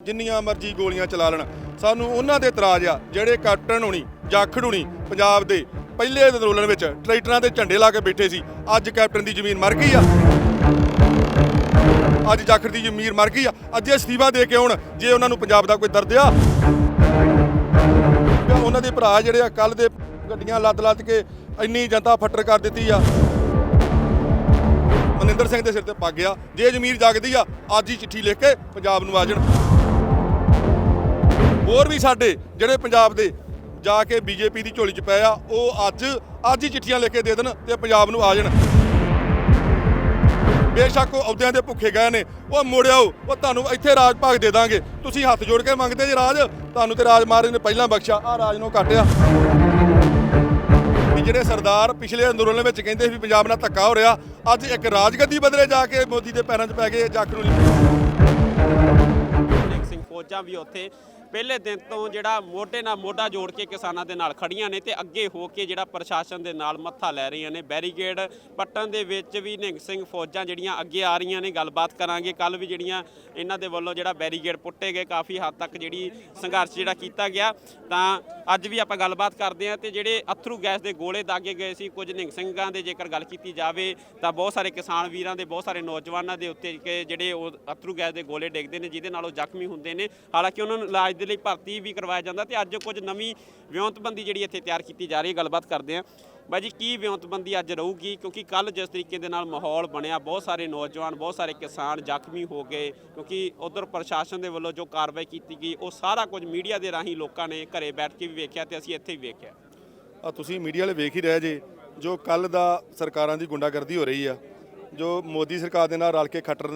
ਜਿੰਨੀਆਂ ਮਰਜ਼ੀ ਗੋਲੀਆਂ ਚਲਾ ਲੈਣ। ਸਾਨੂੰ ਉਹਨਾਂ ਦੇ ਇਤਰਾਜ਼ ਆ, ਜਿਹੜੇ ਕੈਪਟਨ ਹੋਣੀ ਜਾਖੜ ਹੋਣੀ, ਪੰਜਾਬ ਦੇ ਪਹਿਲੇ ਅੰਦੋਲਨ ਵਿੱਚ ਟਰੈਕਟਰਾਂ ਤੇ ਝੰਡੇ ਲਾ ਕੇ ਬੈਠੇ ਸੀ। ਅੱਜ ਕੈਪਟਨ ਦੀ ਜ਼ਮੀਨ ਮਰ ਗਈ ਆ। ਅੱਜ ਜਾਖੜ ਦੀ ਜ਼ਮੀਰ ਮਰ ਗਈ ਆ। ਅੱਜ ਅਸਤੀਫਾ ਦੇ ਕੇ ਆਉਣ, ਜੇ ਉਹਨਾਂ ਨੂੰ ਪੰਜਾਬ ਦਾ ਕੋਈ ਦਰਦ ਆ। ਉਹਨਾਂ ਦੇ ਭਰਾ ਜਿਹੜੇ ਆ ਕੱਲ ਦੇ ਗੱਡੀਆਂ ਲੱਦ ਲੱਦ ਕੇ ਇੰਨੀ ਜਨਤਾ ਫੱਟਰ ਕਰ ਦਿੱਤੀ ਆ। ਮਨਿੰਦਰ ਸਿੰਘ ਦੇ ਸਿਰ ਤੇ ਪੱਗ ਗਿਆ ਜੇ ਜ਼ਮੀਰ ਜਾਗਦੀ ਆ, ਅੱਜ ਹੀ ਚਿੱਠੀ ਲਿਖ ਕੇ ਪੰਜਾਬ ਨੂੰ ਆ ਜਾਣ। ਹੋਰ ਵੀ ਸਾਡੇ ਜਿਹੜੇ ਪੰਜਾਬ ਦੇ ਜਾ ਕੇ ਬੀਜੇਪੀ ਦੀ ਝੋਲੀ 'ਚ ਪਏ ਆ, ਉਹ ਅੱਜ ਅੱਜ ਹੀ ਚਿੱਠੀਆਂ ਲੈ ਕੇ ਦੇ ਦੇਣ ਤੇ ਪੰਜਾਬ ਨੂੰ ਆ ਜਾਣ। ਬੇਸ਼ੱਕ ਉਹ ਅਹੁਦਿਆਂ ਦੇ ਭੁੱਖੇ ਗਏ ਨੇ। ਉਹ ਮੁੜਿਓ ਉਹ ਤੁਹਾਨੂੰ ਇੱਥੇ ਰਾਜ ਭਾਗ ਦੇ ਦਾਂਗੇ। ਤੁਸੀਂ ਹੱਥ ਜੋੜ ਕੇ ਮੰਗਦੇ ਜੇ ਰਾਜ, ਤੁਹਾਨੂੰ ਤੇ ਰਾਜ ਮਹਾਰਾਜ ਨੇ ਪਹਿਲਾਂ ਬਖਸ਼ਿਆ ਆ ਰਾਜ ਨੂੰ ਘਟਿਆ। ਵੀ ਜਿਹੜੇ ਸਰਦਾਰ ਪਿਛਲੇ ਅੰਦੋਲਨ ਵਿੱਚ ਕਹਿੰਦੇ ਵੀ ਪੰਜਾਬ ਨਾਲ ਧੱਕਾ ਹੋ ਰਿਹਾ, ਅੱਜ ਇੱਕ ਰਾਜਗੱਦੀ ਬਦਲੇ ਜਾ ਕੇ ਮੋਦੀ ਦੇ ਪੈਰਾਂ 'ਚ ਪੈ ਗਏ ਜਾਖੜ ਨੂੰ ਸਿੰਘ ਫੌਜਾਂ ਵੀ ਉੱਥੇ ਪਹਿਲੇ ਦਿਨ ਤੋਂ ਜਿਹੜਾ ਮੋਢੇ ਨਾਲ ਮੋਢਾ ਜੋੜ ਕੇ ਕਿਸਾਨਾਂ ਦੇ ਨਾਲ ਖੜੀਆਂ ਨੇ ਤੇ ਅੱਗੇ ਹੋ ਕੇ ਜਿਹੜਾ ਪ੍ਰਸ਼ਾਸਨ ਦੇ ਨਾਲ ਮੱਥਾ ਲੈ ਰਹੀਆਂ ਨੇ। ਬੈਰੀਗੇਡ ਪੱਟਣ ਦੇ ਵਿੱਚ ਵੀ ਨਿੰਗ ਸਿੰਘ ਫੌਜਾਂ ਜਿਹੜੀਆਂ ਅੱਗੇ ਆ ਰਹੀਆਂ ਨੇ, ਗੱਲਬਾਤ ਕਰਾਂਗੇ। ਕੱਲ ਵੀ ਜਿਹੜੀਆਂ ਇਹਨਾਂ ਦੇ ਵੱਲੋਂ ਜਿਹੜਾ ਬੈਰੀਗੇਡ ਪੁੱਟੇ ਗਏ, ਕਾਫੀ ਹੱਦ ਤੱਕ ਜਿਹੜੀ ਸੰਘਰਸ਼ ਜਿਹੜਾ ਕੀਤਾ ਗਿਆ। ਤਾਂ ਅੱਜ ਵੀ ਆਪਾਂ ਗੱਲਬਾਤ ਕਰਦੇ ਹਾਂ ਤੇ ਜਿਹੜੇ ਅਥਰੂ ਗੈਸ ਦੇ ਗੋਲੇ ਦਾਗੇ ਗਏ ਸੀ, ਕੁਝ ਨਿੰਗ ਸਿੰਘਾਂ ਦੇ ਜੇਕਰ ਗੱਲ ਕੀਤੀ ਜਾਵੇ ਤਾਂ ਬਹੁਤ ਸਾਰੇ ਕਿਸਾਨ ਵੀਰਾਂ ਦੇ, ਬਹੁਤ ਸਾਰੇ ਨੌਜਵਾਨਾਂ ਦੇ ਉੱਤੇ ਕਿ ਜਿਹੜੇ ਉਹ ਅਥਰੂ ਗੈਸ ਦੇ ਗੋਲੇ ਡਿੱਗਦੇ ਨੇ, ਜਿਹਦੇ ਨਾਲ ਉਹ ਜ਼ਖਮੀ ਹੁੰਦੇ ਨੇ। ਹਾਲਾਂਕਿ ਉਹਨਾਂ ਨੂੰ ਇਲਾਜ ਦੇ ਲਈ ਭਰਤੀ ਵੀ ਕਰਵਾਇਆ ਜਾਂਦਾ ਤੇ ਅੱਜ ਕੁਝ ਨਵੀਂ ਵਿਉਂਤਬੰਦੀ ਜਿਹੜੀ ਇੱਥੇ ਤਿਆਰ ਕੀਤੀ ਜਾ ਰਹੀ ਹੈ, ਗੱਲਬਾਤ ਕਰਦੇ ਹਾਂ। ਬਾਜੀ ਕੀ ਵਿਉਂਤਬੰਦੀ ਅੱਜ ਰਹੂਗੀ? ਕਿਉਂਕਿ ਕੱਲ ਜਿਸ ਤਰੀਕੇ ਦੇ ਨਾਲ ਮਾਹੌਲ ਬਣਿਆ, ਬਹੁਤ ਸਾਰੇ ਨੌਜਵਾਨ, ਬਹੁਤ ਸਾਰੇ ਕਿਸਾਨ ਜ਼ਖਮੀ ਹੋ ਗਏ, ਕਿਉਂਕਿ ਉਧਰ ਪ੍ਰਸ਼ਾਸਨ ਦੇ ਵੱਲੋਂ ਜੋ ਕਾਰਵਾਈ ਕੀਤੀ ਗਈ, ਉਹ ਸਾਰਾ ਕੁਝ ਮੀਡੀਆ ਦੇ ਰਾਹੀਂ ਲੋਕਾਂ ਨੇ ਘਰੇ ਬੈਠ ਕੇ ਵੀ ਵੇਖਿਆ ਤੇ ਅਸੀਂ ਇੱਥੇ ਵੀ ਵੇਖਿਆ। ਆ ਤੁਸੀਂ ਮੀਡੀਆ ਵਾਲੇ ਵੇਖ ਹੀ ਰਹੇ ਜੇ, ਜੋ ਕੱਲ ਦਾ ਸਰਕਾਰਾਂ ਦੀ ਗੁੰਡਾਗਰਦੀ ਹੋ ਰਹੀ ਆ, ਜੋ ਮੋਦੀ ਸਰਕਾਰ ਦੇ ਨਾਲ ਰਲ ਕੇ ਖੱਟਰ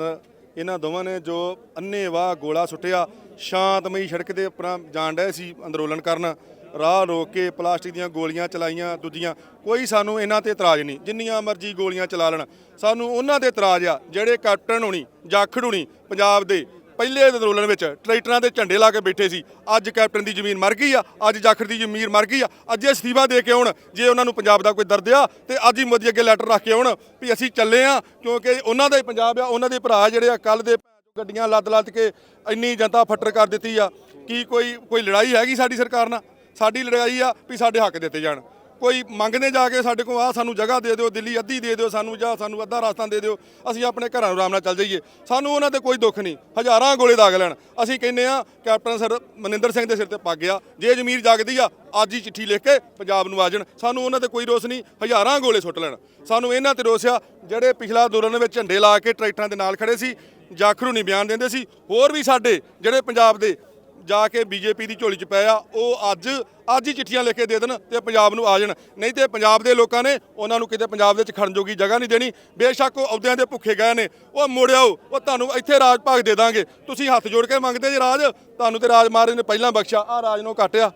ਇਹਨਾਂ ਦੋਵਾਂ ਨੇ ਜੋ ਅੰਨੇਵਾਹ ਗੋਲਾ ਸੁੱਟਿਆ, ਸ਼ਾਂਤਮਈ ਸੜਕ ਦੇ ਉੱਪਰ ਜਾਣ ਡਏ ਸੀ ਅੰਦੋਲਨ ਕਰਨ। ਰਾਹ ਰੋਕ ਕੇ ਪਲਾਸਟਿਕ ਦੀਆਂ ਗੋਲੀਆਂ ਚਲਾਈਆਂ, ਦੂਜੀਆਂ, ਕੋਈ ਸਾਨੂੰ ਇਹਨਾਂ ਤੇ ਇਤਰਾਜ਼ ਨਹੀਂ। ਜਿੰਨੀਆਂ ਮਰਜ਼ੀ ਗੋਲੀਆਂ ਚਲਾ ਲੈਣ। ਸਾਨੂੰ ਉਹਨਾਂ 'ਤੇ ਇਤਰਾਜ਼ ਆ, ਜਿਹੜੇ ਕੈਪਟਨ ਹੋਣੀ, ਜਾਖੜ ਹੋਣੀ ਪੰਜਾਬ ਦੇ ਪਹਿਲੇ ਅੰਦੋਲਨ ਵਿੱਚ ਟਰੈਕਟਰਾਂ ਦੇ ਝੰਡੇ ਲਾ ਕੇ ਬੈਠੇ ਸੀ। ਅੱਜ ਕੈਪਟਨ ਦੀ ਜ਼ਮੀਨ ਮਰ ਗਈ ਆ, ਅੱਜ ਜਾਖੜ ਦੀ ਜ਼ਮੀਨ ਮਰ ਗਈ ਆ, ਅੱਜ ਇਹ ਅਸਤੀਫਾ ਦੇ ਕੇ ਆਉਣ, ਜੇ ਉਹਨਾਂ ਨੂੰ ਪੰਜਾਬ ਦਾ ਕੋਈ ਦਰਦ ਆ, ਤੇ ਅੱਜ ਹੀ ਮੋਦੀ ਅੱਗੇ ਲੈਟਰ ਰੱਖ ਕੇ ਆਉਣ ਵੀ ਅਸੀਂ ਚੱਲੇ ਆ, ਕਿਉਂਕਿ ਉਹਨਾਂ ਦਾ ਹੀ ਪੰਜਾਬ ਆ, ਉਹਨਾਂ ਦੇ ਭਰਾ ਜਿਹੜੇ ਆ ਕੱਲ ਦੇ ਗੱਡੀਆਂ ਲੱਦ ਲੱਦ ਕੇ ਇੰਨੀ ਜਨਤਾ ਫੱਟਰ ਕਰ ਦਿੱਤੀ ਆ, ਕੀ ਕੋਈ ਕੋਈ ਲੜਾਈ ਹੈਗੀ ਸਾਡੀ ਸਰਕਾਰ ਨਾਲ? ਸਾਡੀ ਲੜਾਈ ਆ ਵੀ ਸਾਡੇ ਹੱਕ ਦਿੱਤੇ ਜਾਣ। ਕੋਈ ਮੰਗਦੇ ਜਾ ਕੇ ਸਾਡੇ ਕੋਲ ਆ ਸਾਨੂੰ ਜਗ੍ਹਾ ਦੇ ਦਿਓ, ਦਿੱਲੀ ਅੱਧੀ ਦੇ ਦਿਓ ਸਾਨੂੰ, ਜਾਂ ਸਾਨੂੰ ਅੱਧਾ ਰਾਸਤਾ ਦੇ ਦਿਓ, ਅਸੀਂ ਆਪਣੇ ਘਰਾਂ ਨੂੰ ਆਰਾਮ ਨਾਲ ਚੱਲ ਜਾਈਏ। ਸਾਨੂੰ ਉਹਨਾਂ ਤੇ ਕੋਈ ਦੁੱਖ ਨਹੀਂ। ਹਜ਼ਾਰਾਂ ਗੋਲੇ ਦਾਗ ਲੈਣ। ਅਸੀਂ ਕਹਿੰਦੇ ਆ ਕੈਪਟਨ ਸਰ ਮਨਿੰਦਰ ਸਿੰਘ ਦੇ ਸਿਰ ਤੇ ਪੱਗ ਗਿਆ। ਜੇ ਜ਼ਮੀਰ ਜਾਗਦੀ ਆ, ਅੱਜ ਹੀ ਚਿੱਠੀ ਲਿਖ ਕੇ ਪੰਜਾਬ ਨੂੰ ਆ ਜਾਣ। ਸਾਨੂੰ ਉਹਨਾਂ ਤੇ ਕੋਈ ਰੋਸ ਨਹੀਂ। ਹਜ਼ਾਰਾਂ ਗੋਲੇ ਸੁੱਟ ਲੈਣ। ਸਾਨੂੰ ਇਹਨਾਂ ਤੇ ਰੋਸ ਆ, ਜਿਹੜੇ ਪਿਛਲਾ ਅੰਦੋਲਨ ਵਿੱਚ ਝੰਡੇ ਲਾ ਕੇ ਟਰੈਕਟਰਾਂ ਦੇ ਨਾਲ ਖੜੇ ਸੀ, ਜਾਖਰੂ ਨਹੀਂ ਬਿਆਨ ਦਿੰਦੇ ਸੀ। ਹੋਰ ਵੀ ਸਾਡੇ, ਜਿਹੜੇ ਪੰਜਾਬ ਦੇ ਜਾ ਕੇ ਬੀਜੇਪੀ ਦੀ ਝੋਲੀ 'ਚ ਪਏ ਆ, ਉਹ ਅੱਜ ਅੱਜ ਹੀ ਚਿੱਠੀਆਂ ਲਿਖ ਕੇ ਦੇ ਦੇਣ ਤੇ ਪੰਜਾਬ ਨੂੰ ਆ ਜਾਣ। ਨਹੀਂ ਤੇ ਪੰਜਾਬ ਦੇ ਲੋਕਾਂ ਨੇ ਉਹਨਾਂ ਨੂੰ ਕਿਤੇ ਪੰਜਾਬ ਦੇ ਵਿੱਚ ਖੜਨ ਜੋਗੀ ਜਗ੍ਹਾ ਨਹੀਂ ਦੇਣੀ। ਬੇਸ਼ੱਕ ਉਹ ਅਹੁਦਿਆਂ ਦੇ ਭੁੱਖੇ ਗਏ ਨੇ। ਉਹ ਮੁੜਿਓ ਉਹ ਤੁਹਾਨੂੰ ਇੱਥੇ ਰਾਜ ਭਾਗ ਦੇ ਦਾਂਗੇ। ਤੁਸੀਂ ਹੱਥ ਜੋੜ ਕੇ ਮੰਗਦੇ ਜੇ ਰਾਜ, ਤੁਹਾਨੂੰ ਤੇ ਰਾਜ ਮਹਾਰਾਜ ਨੇ ਪਹਿਲਾਂ ਬਖਸ਼ਿਆ ਆ ਰਾਜ ਨੂੰ ਘਟਿਆ।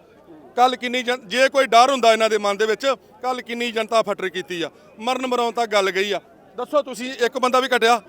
ਕੱਲ ਕਿੰਨੀ ਜਨ- ਜੇ ਕੋਈ ਡਰ ਹੁੰਦਾ ਇਹਨਾਂ ਦੇ ਮਨ ਦੇ ਵਿੱਚ ਕੱਲ ਕਿੰਨੀ ਜਨਤਾ ਫੱਟਰ ਕੀਤੀ ਆ। ਮਰਨ ਮਰਾਉਣ ਤੱਕ ਗੱਲ ਗਈ ਆ। ਦੱਸੋ ਤੁਸੀਂ, ਇੱਕ ਬੰਦਾ ਵੀ ਘਟਿਆ?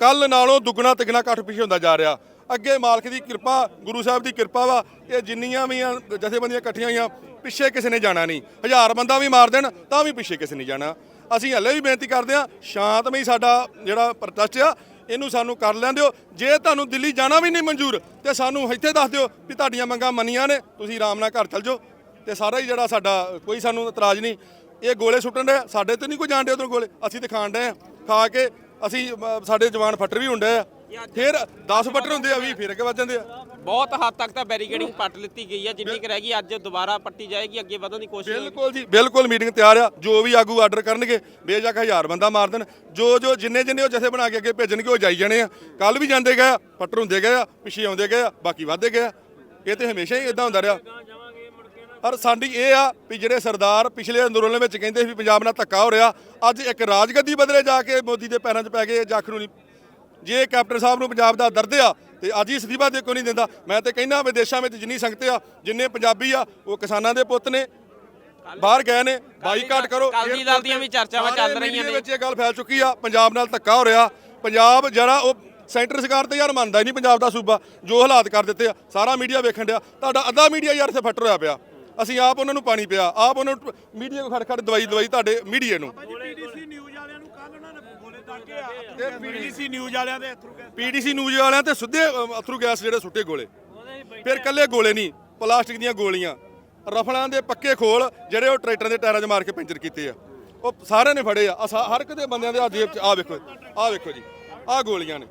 ਕੱਲ ਨਾਲੋਂ ਦੁੱਗਣਾ ਤਿੱਗਣਾ ਘੱਟ ਪਿੱਛੇ ਹੁੰਦਾ ਜਾ ਰਿਹਾ। ਅੱਗੇ ਮਾਲਕ ਦੀ ਕਿਰਪਾ, ਗੁਰੂ ਸਾਹਿਬ ਦੀ ਕਿਰਪਾ ਵਾ। ਇਹ ਜਿੰਨੀਆਂ ਵੀ ਆ, ਜਥੇਬੰਦੀਆਂ ਇਕੱਠੀਆਂ ਹੋਈਆਂ, ਪਿੱਛੇ ਕਿਸੇ ਨੇ ਜਾਣਾ ਨਹੀਂ। ਹਜ਼ਾਰ ਬੰਦਾ ਵੀ ਮਾਰ ਦੇਣ, ਤਾਂ ਵੀ ਪਿੱਛੇ ਕਿਸੇ ਨਹੀਂ ਜਾਣਾ। ਅਸੀਂ ਹੱਲੇ ਵੀ ਬੇਨਤੀ ਕਰਦੇ ਆ ਸ਼ਾਂਤਮਈ ਸਾਡਾ ਜਿਹੜਾ ਪ੍ਰੋਟੈਸਟ ਆ, ਇਹਨੂੰ ਸਾਨੂੰ ਕਰ ਲੈਣ ਦਿਓ ਜੇ ਤੁਹਾਨੂੰ ਦਿੱਲੀ ਜਾਣਾ ਵੀ ਨਹੀਂ ਮਨਜ਼ੂਰ, ਤੇ ਸਾਨੂੰ ਇੱਥੇ ਦੱਸ ਦਿਓ ਵੀ ਤੁਹਾਡੀਆਂ ਮੰਗਾਂ ਮੰਨੀਆਂ ਨੇ, ਤੁਸੀਂ ਆਰਾਮ ਨਾਲ ਘਰ ਚੱਲ ਜਾਓ। ਤੇ ਸਾਰਾ ਹੀ ਜਿਹੜਾ ਸਾਡਾ, ਕੋਈ ਸਾਨੂੰ ਇਤਰਾਜ਼ ਨਹੀਂ। ਇਹ ਗੋਲੇ ਸੁੱਟਣ ਦੇ ਸਾਡੇ ਤੇ ਨਹੀਂ ਕੋਈ ਜਾਣ ਦੇ ਉਧਰ ਗੋਲੇ। ਅਸੀਂ ਤੇ ਖਾਣ ਦੇ ਆ, ਖਾ ਕੇ ਅਸੀਂ ਸਾਡੇ ਜਵਾਨ ਫੱਟਰ ਵੀ ਹੁੰਦੇ ਆ। ਫਿਰ 10 ਫੱਟਰ ਹੁੰਦੇ ਆ 20 ਫਿਰ ਅੱਗੇ ਵੱਜ ਜਾਂਦੇ ਆ। ਬਹੁਤ ਹੱਦ ਤੱਕ ਤਾਂ ਬੈਰੀਕੇਡਿੰਗ ਪੱਟ ਲਿੱਤੀ ਗਈ ਹੈ ਜਿੰਨੀ ਕਿ ਰਹਿ ਗਈ ਅੱਜ ਦੁਬਾਰਾ ਪੱਟੀ ਜਾਏਗੀ ਅੱਗੇ ਵਧਣ ਦੀ ਕੋਸ਼ਿਸ਼। ਬਿਲਕੁਲ ਜੀ ਬਿਲਕੁਲ ਮੀਟਿੰਗ ਤਿਆਰ ਆ ਜੋ ਵੀ ਆਗੂ ਆਰਡਰ ਕਰਨਗੇ ਬੇਜਕ ਹਜ਼ਾਰ ਬੰਦਾ ਮਾਰ ਦੇਣ। ਜੋ ਜੋ ਜਿੰਨੇ ਜਿੰਨੇ ਉਹ ਜਥੇ ਬਣਾ ਕੇ ਅੱਗੇ ਭੇਜਣਗੇ ਉਹ ਜਾਈ ਜਾਣੇ ਆ। ਕੱਲ ਵੀ ਜਾਂਦੇ ਗਏ ਆ, ਫੱਟਰ ਹੁੰਦੇ ਗਏ ਆ ਪਿੱਛੇ ਆਉਂਦੇ ਗਏ ਆ ਬਾਕੀ ਵਧਦੇ ਗਏ ਆ। ਇਹ ਤੇ ਹਮੇਸ਼ਾ ਹੀ ਇਦਾਂ ਹੁੰਦਾ ਰਿਹਾ। ਪਰ ਸਾਡੀ ਇਹ ਆ ਵੀ ਜਿਹੜੇ ਸਰਦਾਰ ਪਿਛਲੇ ਅੰਦੋਲਨ ਵਿੱਚ ਕਹਿੰਦੇ ਸੀ ਵੀ ਪੰਜਾਬ ਨਾਲ ਧੱਕਾ ਹੋ ਰਿਹਾ ਅੱਜ ਇੱਕ ਰਾਜਗੱਦੀ ਬਦਲੇ ਜਾ ਕੇ ਮੋਦੀ ਦੇ ਪੈਰਾਂ 'ਚ ਪੈ ਗਏ ਜਾਖਰੂ ਨਹੀਂ ਜੇ ਕੈਪਟਨ ਸਾਹਿਬ ਨੂੰ ਪੰਜਾਬ ਦਾ ਦਰਦ ਆ ਤੇ ਅੱਜ ਹੀ ਅਸਤੀਫਾ ਦੇ ਕਿਉਂ ਨਹੀਂ ਦਿੰਦਾ ਮੈਂ ਤੇ ਕਹਿੰਦਾ ਵਿਦੇਸ਼ਾਂ ਵਿੱਚ ਜਿੰਨੀ ਸੰਗਤ ਆ ਜਿੰਨੇ ਪੰਜਾਬੀ ਆ ਉਹ ਕਿਸਾਨਾਂ ਦੇ ਪੁੱਤ ਨੇ ਬਾਹਰ ਗਏ ਨੇ ਬਾਈਕਾਟ ਕਰੋ ਅਕਾਲੀ ਦਲ ਦੀਆਂ ਵੀ ਚਰਚਾਵਾਂ ਚੱਲ ਰਹੀਆਂ ਨੇ। ਵਿੱਚ ਇਹ ਗੱਲ ਫੈਲ ਚੁੱਕੀ ਆ ਪੰਜਾਬ ਨਾਲ ਧੱਕਾ ਹੋ ਰਿਹਾ ਪੰਜਾਬ ਜਿਹੜਾ ਉਹ ਸੈਂਟਰ ਸਰਕਾਰ ਤੇ ਯਾਰ ਮੰਨਦਾ ਹੀ ਨਹੀਂ ਪੰਜਾਬ ਦਾ ਸੂਬਾ ਜੋ ਹਾਲਾਤ ਕਰ ਦਿੱਤੇ ਆ ਸਾਰਾ ਮੀਡੀਆ ਵੇਖਣ ਡਿਆ ਤੁਹਾਡਾ ਅੱਧਾ ਮੀਡੀਆ ਯਾਰ ਇੱਥੇ ਫੱਟ ਹੋਇਆ ਪਿਆ ਅਸੀਂ ਆਪ ਉਹਨਾਂ ਨੂੰ ਪਾਣੀ ਪਿਆ ਆਪ ਉਹਨਾਂ ਨੂੰ ਮੀਡੀਆ ਨੂੰ ਖੜ ਖੜ ਦਵਾਈ ਦਵਾਈ ਤੁਹਾਡੇ ਮੀਡੀਆ ਨੂੰ ਤੇ ਪੀਡੀਸੀ ਨਿਊਜ਼ ਵਾਲਿਆਂ ਦੇ ਅਥਰੂ ਗੈਸ ਪੀਡੀਸੀ ਨਿਊਜ਼ ਵਾਲਿਆਂ ਤੇ ਸਿੱਧੇ ਅਥਰੂ ਗੈਸ ਜਿਹੜੇ ਸੁੱਟੇ ਗੋਲੇ। ਫਿਰ ਕੱਲੇ ਗੋਲੇ ਨਹੀਂ ਪਲਾਸਟਿਕ ਦੀਆਂ ਗੋਲੀਆਂ। ਰਫਲਾਂ ਦੇ ਪੱਕੇ ਖੋਲ ਜਿਹੜੇ ਉਹ ਟਰੈਕਟਰ ਦੇ ਟਾਇਰਾਂ 'ਚ ਮਾਰ ਕੇ ਪੈਂਚਰ ਕੀਤੇ ਆ। ਉਹ ਸਾਰਿਆਂ ਨੇ ਫੜੇ ਆ। ਆਹ ਸਾ- ਹਰ ਇੱਕ ਦੇ ਬੰਦਿਆਂ ਦੇ ਹੱਥ ਜੇਬ 'ਚ ਆ ਵੇਖੋ ਆ ਵੇਖੋ ਜੀ ਆਹ ਗੋਲੀਆਂ ਨੇ।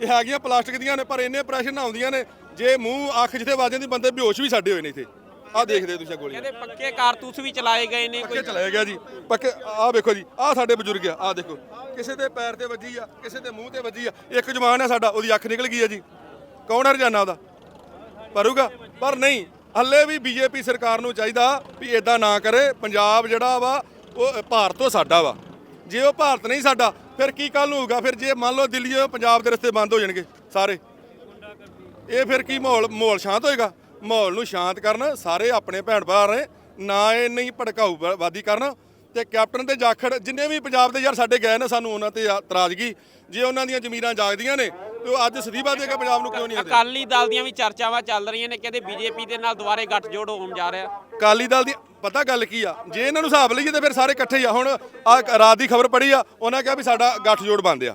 ਇਹ ਹੈਗੀਆਂ ਪਲਾਸਟਿਕ ਦੀਆਂ ਨੇ ਪਰ ਇੰਨੇ ਪ੍ਰੈਸ਼ਰ ਨਾਲ ਆਉਂਦੀਆਂ ਨੇ। ਜੇ ਮੂੰਹ ਅੱਖ ਜਿੱਥੇ ਵੱਜ ਜਾਂਦੀ ਬੰਦੇ ਬੇਹੋਸ਼ ਵੀ ਸਾਡੇ ਹੋਏ ਨੇ ਇੱਥੇ। ਆਹ ਦੇਖਦੇ ਹੋ ਤੁਸੀਂ ਆਹ ਗੋਲੀਆਂ। ਕਹਿੰਦੇ ਪੱਕੇ ਕਾਰਤੂਸ ਵੀ ਚਲਾਏ ਗਏ ਨੇ ਕੋਈ। ਪੱਕੇ ਚਲਾਇਆ ਗਿਆ ਜੀ। ਪੱਕੇ ਆਹ ਵੇਖੋ ਜੀ ਆਹ ਸਾਡੇ ਬਜ਼ੁਰਗ ਆ ਆਹ ਦੇਖੋ। ਕਿਸੇ ਦੇ ਪੈਰ ਤੇ ਵੱਜੀ ਆ ਕਿਸੇ ਦੇ ਮੂੰਹ ਤੇ ਵੱਜੀ ਆ। ਇੱਕ ਜਵਾਨ ਆ ਸਾਡਾ ਉਹਦੀ ਅੱਖ ਨਿਕਲ ਗਈ ਆ ਜੀ। ਕੌਣ ਹੈ ਰਜਾਨਾ ਉਹਦਾ? ਭਰੂਗਾ? ਪਰ ਨਹੀਂ ਹੱਲੇ ਵੀ ਬੀਜੇਪੀ ਸਰਕਾਰ ਨੂੰ ਚਾਹੀਦਾ ਵੀ ਇਦਾਂ ਨਾ ਕਰੇ। ਪੰਜਾਬ ਜਿਹੜਾ ਵਾ ਉਹ ਭਾਰਤ ਤੋਂ ਸਾਡਾ ਵਾ। ਜੇ ਉਹ ਭਾਰਤ ਨਹੀਂ ਸਾਡਾ ਫਿਰ ਕੀ ਕੱਲ ਹੋਊਗਾ? ਫਿਰ ਜੇ ਮੰਨ ਲਓ ਦਿੱਲੀ ਪੰਜਾਬ ਦੇ ਰਸਤੇ ਬੰਦ ਹੋ ਜਾਣਗੇ ਸਾਰੇ। ਇਹ ਫਿਰ ਕੀ ਮਾਹੌਲ ਮਾਹੌਲ ਸ਼ਾਂਤ ਹੋਏਗਾ? ਮਾਹੌਲ ਨੂੰ ਸ਼ਾਂਤ ਕਰਨ ਸਾਰੇ ਆਪਣੇ ਭੈਣ ਭਰਾ ਨੇ ਨਾ ਇਹ ਨਹੀਂ ਭੜਕਾਊ ਵਾ- ਵਾਦੀ ਕਰਨ। ਤੇ ਕੈਪਟਨ ਤੇ ਜਾਖੜ ਜਿੰਨੇ ਵੀ ਪੰਜਾਬ ਦੇ ਯਾਰ ਸਾਡੇ ਗਏ ਨੇ ਸਾਨੂੰ ਉਹਨਾਂ ਤੇ ਇਤਰਾਜ਼ਗੀ। ਜੇ ਉਹਨਾਂ ਦੀਆਂ ਜ਼ਮੀਰਾਂ ਜਾਗਦੀਆਂ ਨੇ ਤੇ ਉਹ ਅੱਜ ਸਦੀਬਾ ਦੇਗਾ ਪੰਜਾਬ ਨੂੰ ਕਿਉਂ ਨਹੀਂ ਆਦੇ ਅਕਾਲੀ ਦਲ ਦੀਆਂ ਵੀ ਚਰਚਾਵਾਂ ਚੱਲ ਰਹੀਆਂ ਨੇ ਕਹਿੰਦੇ ਬੀਜੇਪੀ ਦੇ ਨਾਲ ਦੁਬਾਰੇ ਗੱਠਜੋੜ ਹੋਣ ਜਾ ਰਿਹਾ। ਅਕਾਲੀ ਦਲ ਦੀ ਪਤਾ ਗੱਲ ਕੀ ਆ? ਜੇ ਇਹਨਾਂ ਨੂੰ ਹਿਸਾਬ ਲਈਏ ਤੇ ਫਿਰ ਸਾਰੇ ਇਕੱਠੇ ਹੀ ਆ। ਹੁਣ ਆ ਰਾਤ ਦੀ ਖਬਰ ਪੜੀ ਆ ਉਹਨਾਂ ਕਿਹਾ ਵੀ ਸਾਡਾ ਗੱਠਜੋੜ ਬੰਦ ਆ।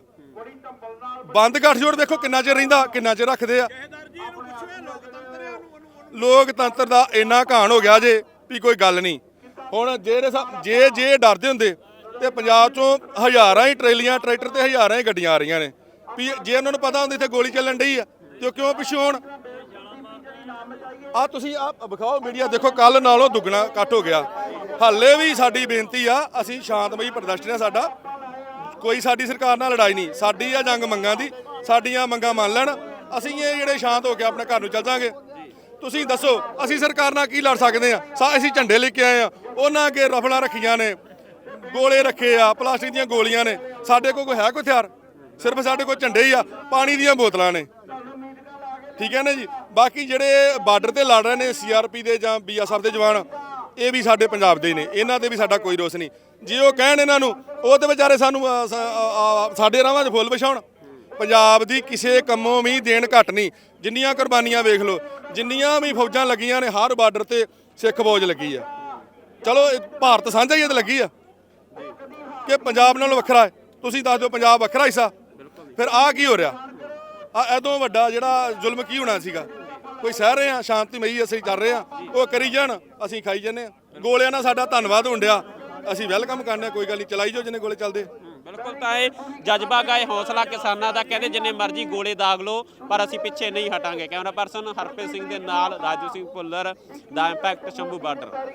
ਬੰਦ ਗੱਠਜੋੜ ਦੇਖੋ ਕਿੰਨਾ ਚਿਰ ਰਹਿੰਦਾ ਕਿੰਨਾ ਚਿਰ ਰੱਖਦੇ ਆ ਜਹੇਦਾਰ ਜੀ ਇਹਨੂੰ ਪੁੱਛਿਆ ਲੋਕਤੰਤਰ ਹੈ ਉਹਨੂੰ ਉਹਨੂੰ ਲੋਕਤੰਤਰ ਦਾ ਇੰਨਾ ਘਾਣ ਹੋ ਗਿਆ ਜੇ ਵੀ ਕੋਈ ਗੱਲ ਨਹੀਂ। ਹੁਣ ਜਿਹੜੇ ਸਾ- ਜੇ ਜੇ ਡਰਦੇ ਹੁੰਦੇ ਤੇ ਪੰਜਾਬ ਚੋਂ ਹਜ਼ਾਰਾਂ ਹੀ ਟਰੇਲੀਆਂ, ਟਰੈਕਟਰ ਤੇ ਹਜ਼ਾਰਾਂ ਹੀ ਗੱਡੀਆਂ ਆ ਰਹੀਆਂ ਨੇ। ਵੀ ਜੇ ਉਹਨਾਂ ਨੂੰ ਪਤਾ ਹੁੰਦਾ ਇੱਥੇ ਗੋਲੀ ਚੱਲਣ ਡਈ ਆ, ਤੇ ਉਹ ਕਿਉਂ ਪਿੱਛੇ ਹੋਣ ਆ ਤੁਸੀਂ ਆ ਵਿਖਾਓ ਮੀਡੀਆ, ਦੇਖੋ ਕੱਲ ਨਾਲੋਂ ਦੁੱਗਣਾ ਕੱਟ ਹੋ ਗਿਆ। ਹਾਲੇ ਵੀ ਸਾਡੀ ਬੇਨਤੀ ਆ, ਅਸੀਂ ਸ਼ਾਂਤਮਈ ਪ੍ਰਦਰਸ਼ਨ ਆ ਸਾਡਾ। ਕੋਈ ਸਾਡੀ ਸਰਕਾਰ ਨਾਲ ਲੜਾਈ ਨਹੀਂ, ਸਾਡੀ ਆ ਜੰਗ ਮੰਗਾਂ ਦੀ, ਸਾਡੀਆਂ ਮੰਗਾਂ ਮੰਨ ਲੈਣ। ਅਸੀਂ ਇਹ ਜਿਹੜੇ ਸ਼ਾਂਤ ਹੋ ਕੇ ਆਪਣੇ ਘਰ ਨੂੰ ਚੱਲ ਜਾਾਂਗੇ। ਤੁਸੀਂ ਦੱਸੋ, ਅਸੀਂ ਸਰਕਾਰ ਨਾਲ ਕੀ ਲੜ ਸਕਦੇ ਆ ਸਾ ਅਸੀਂ ਝੰਡੇ ਲੈ ਕੇ ਆਏ ਆ ਉਹਨਾਂ ਅੱਗੇ ਰਫਲਾਂ ਰੱਖੀਆਂ ਨੇ। ਗੋਲੇ ਰੱਖੇ ਆ, ਪਲਾਸਟਿਕ ਦੀਆਂ ਗੋਲੀਆਂ ਨੇ। ਸਾਡੇ ਕੋਲ ਕੋਈ ਹੈ ਕੋਈ ਹਥਿਆਰ? ਸਿਰਫ ਸਾਡੇ ਕੋਲ ਝੰਡੇ ਹੀ ਆ, ਪਾਣੀ ਦੀਆਂ ਬੋਤਲਾਂ ਨੇ। ਠੀਕ ਹੈ ਨਾ ਜੀ? ਬਾਕੀ ਜਿਹੜੇ ਬਾਰਡਰ ਤੇ ਲੜ ਰਹੇ ਨੇ, ਸੀਆਰਪੀ ਦੇ ਜਾਂ ਬੀਐਸਐਫ ਦੇ ਜਵਾਨ, ਇਹ ਵੀ ਸਾਡੇ ਪੰਜਾਬ ਦੇ ਹੀ ਨੇ। ਇਹਨਾਂ ਤੇ ਵੀ ਸਾਡਾ ਕੋਈ ਰੋਸ ਨਹੀਂ। ਜੇ ਉਹ ਕਹਿਣ ਇਹਨਾਂ ਨੂੰ, ਉਹ ਤੇ ਵਿਚਾਰੇ ਸਾਨੂੰ ਸਾਡੇ ਰਾਹਾਂ 'ਚ ਫੁੱਲ ਵਿਛਾਉਣ। ਪੰਜਾਬ ਦੀ ਕਿਸੇ ਕੰਮੋਂ ਵੀ ਦੇਣ ਘਟ ਨਹੀਂ। ਜਿੰਨੀਆਂ ਕੁਰਬਾਨੀਆਂ ਵੇਖ ਲਓ ਜਿੰਨੀਆਂ ਵੀ ਫੌਜਾਂ ਲੱਗੀਆਂ ਨੇ, ਹਰ ਬਾਰਡਰ ਤੇ ਸਿੱਖ ਫੌਜ ਲੱਗੀ ਆ। ਚਲੋ ਭਾਰਤ ਸਾਂਝਾ ਹੀ ਇਹ ਤਾਂ ਲੱਗੀ ਆ। ਕਿ ਪੰਜਾਬ ਨਾਲੋਂ ਵੱਖਰਾ ਹੈ। ਤੁਸੀਂ ਦੱਸ ਦਿਓ, ਪੰਜਾਬ ਵੱਖਰਾ ਹਿੱਸਾ? ਫਿਰ ਆਹ ਕੀ ਹੋ ਰਿਹਾ? ਆ ਐਦੋਂ ਵੱਡਾ ਜਿਹੜਾ ਜ਼ੁਲਮ ਕੀ ਹੋਣਾ ਸੀਗਾ? ਕੋਈ ਸਹਿ ਰਹੇ ਆ ਸ਼ਾਂਤੀਮਈ ਅਸੀਂ ਕਰ ਰਹੇ ਆ ਉਹ ਕਰੀ ਜਾਣ, ਅਸੀਂ ਖਾਈ ਜਾਂਦੇ ਆ ਗੋਲਿਆਂ ਨਾਲ ਸਾਡਾ ਧੰਨਵਾਦ ਹੁੰਦਿਆ ਅਸੀਂ ਵੈਲਕਮ ਕਰਨੇ ਕੋਈ ਗੱਲ ਨਹੀਂ, ਚਲਾਈ ਜਾਓ ਜਿੰਨੇ ਗੋਲੇ ਚੱਲਦੇ। ਬਿਲਕੁਲ ਤਾਂ ਇਹ ਜਜ਼ਬਾ ਗਾਏ, ਹੌਸਲਾ ਕਿਸਾਨਾਂ ਦਾ, ਕਹਿੰਦੇ ਜਿੰਨੇ ਮਰਜ਼ੀ ਗੋਲੇ ਦਾਗ ਲੋ ਪਰ ਅਸੀਂ ਪਿੱਛੇ ਨਹੀਂ ਹਟਾਂਗੇ। ਕੈਮਰਾ ਪਰਸਨ ਹਰਪ੍ਰੀਤ ਸਿੰਘ ਦੇ ਨਾਲ ਰਾਜੂ ਸਿੰਘ ਭੁੱਲਰ ਦਾ ਇੰਪੈਕਟ ਸ਼ੰਭੂ ਬਾਰਡਰ।